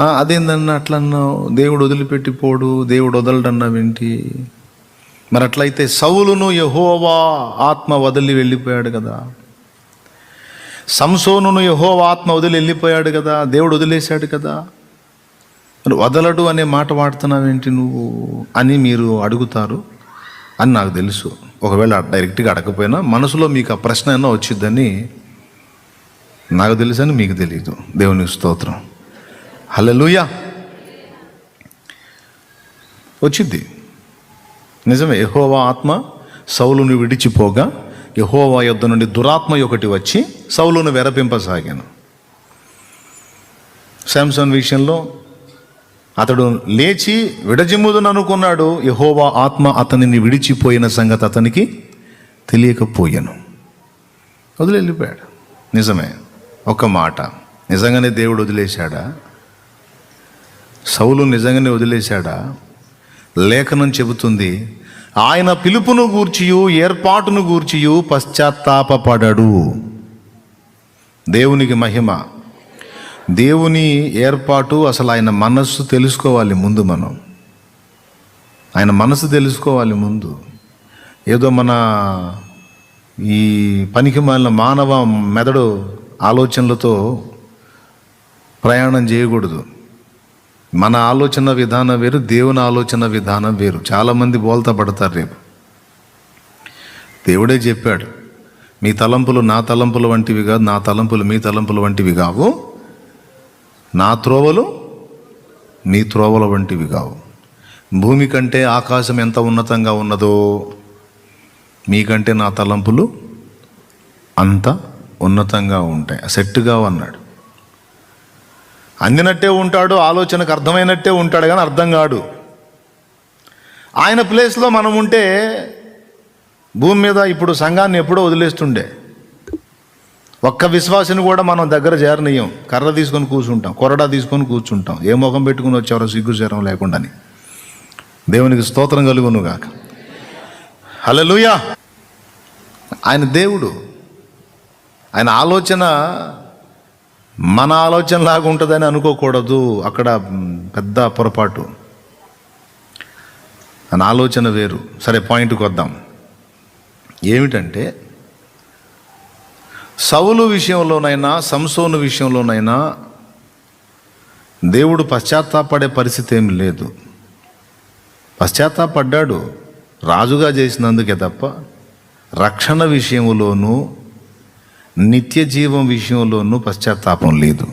అదేందన్న అదేందన్నా అట్లా అన్నావు? దేవుడు వదిలిపెట్టిపోడు దేవుడు వదలడన్నావేంటి మరి అట్లయితే సౌలును యహోవా ఆత్మ వదిలి వెళ్ళిపోయాడు కదా. సంసోనును యహోవా ఆత్మ వదిలి వెళ్ళిపోయాడు కదా. దేవుడు వదిలేశాడు కదా. మరి వదలడు అనే మాట వాడుతున్నావేంటి నువ్వు అని మీరు అడుగుతారు అని నాకు తెలుసు. ఒకవేళ డైరెక్ట్గా అడగకపోయినా మనసులో మీకు ఆ ప్రశ్న అయినా వచ్చిద్దని నాకు తెలుసని మీకు తెలియదు దేవుని స్తోత్రం. హలలుయా వచ్చింది. నిజమే యహోవా ఆత్మ సౌలును విడిచిపోగా యహోవా యొద్ద నుండి దురాత్మ ఒకటి వచ్చి సౌలును వెరపింపసాగాను. శాంసన్ విషయంలో అతడు లేచి విడజిమ్ముదని అనుకున్నాడు యహోవా ఆత్మ అతనిని విడిచిపోయిన సంగతి అతనికి తెలియకపోయాను. వదిలి వెళ్ళిపోయాడు నిజమే ఒక మాట. నిజంగానే దేవుడు వదిలేశాడా? సౌలు నిజంగానే వదిలేశాడా? లేఖనం చెబుతుంది ఆయన పిలుపును గూర్చియు ఏర్పాటును గూర్చియు పశ్చాత్తాపడడు దేవునికి మహిమ. దేవుని ఏర్పాటు అసలు ఆయన మనస్సు తెలుసుకోవాలి ముందు మనం. ఆయన మనసు తెలుసుకోవాలి ముందు. ఏదో మన ఈ పనికి మాలిన మానవ మెదడు ఆలోచనలతో ప్రయాణం చేయకూడదు. మన ఆలోచన విధానం వేరు దేవుని ఆలోచన విధానం వేరు. చాలామంది బోల్తా పడతారు రేపు. దేవుడే చెప్పాడు మీ తలంపులు నా తలంపులు వంటివి కాదు నా తలంపులు మీ తలంపులు వంటివి కావు. నా త్రోవలు నీ త్రోవల వంటివి కావు. భూమి కంటే ఆకాశం ఎంత ఉన్నతంగా ఉన్నదో మీకంటే నా తలంపులు అంత ఉన్నతంగా ఉంటాయి. సెట్టుగా అన్నాడు. అందినట్టే ఉంటాడు ఆలోచనకు అర్థమైనట్టే ఉంటాడు కానీ అర్థం కాడు. ఆయన ప్లేస్లో మనం ఉంటే భూమి మీద ఇప్పుడు సంఘాన్ని ఎప్పుడో వదిలేస్తుండే. ఒక్క విశ్వాసిని కూడా మనం దగ్గర చేరనీయం. కర్ర తీసుకొని కూర్చుంటాం కొరడా తీసుకొని కూర్చుంటాం. ఏ ముఖం పెట్టుకుని వచ్చేవారో సిగ్గు శరం లేకుండాని. దేవునికి స్తోత్రం కలుగును గాక హల్లెలూయా! ఆయన దేవుడు. ఆయన ఆలోచన మన ఆలోచన లాగా ఉంటుందని అనుకోకూడదు. అక్కడ పెద్ద పొరపాటు. అని ఆలోచన వేరు. సరే పాయింట్కి వద్దాం. ఏమిటంటే సౌలు విషయంలోనైనా సంసోను విషయంలోనైనా దేవుడు పశ్చాత్తాపడే పరిస్థితి ఏమి లేదు. పశ్చాత్తాపడ్డాడు. రాజుగా చేసినందుకే తప్ప రక్షణ విషయంలోనూ నిత్య జీవం విషయంలోనూ పశ్చాత్తాపం లేదు.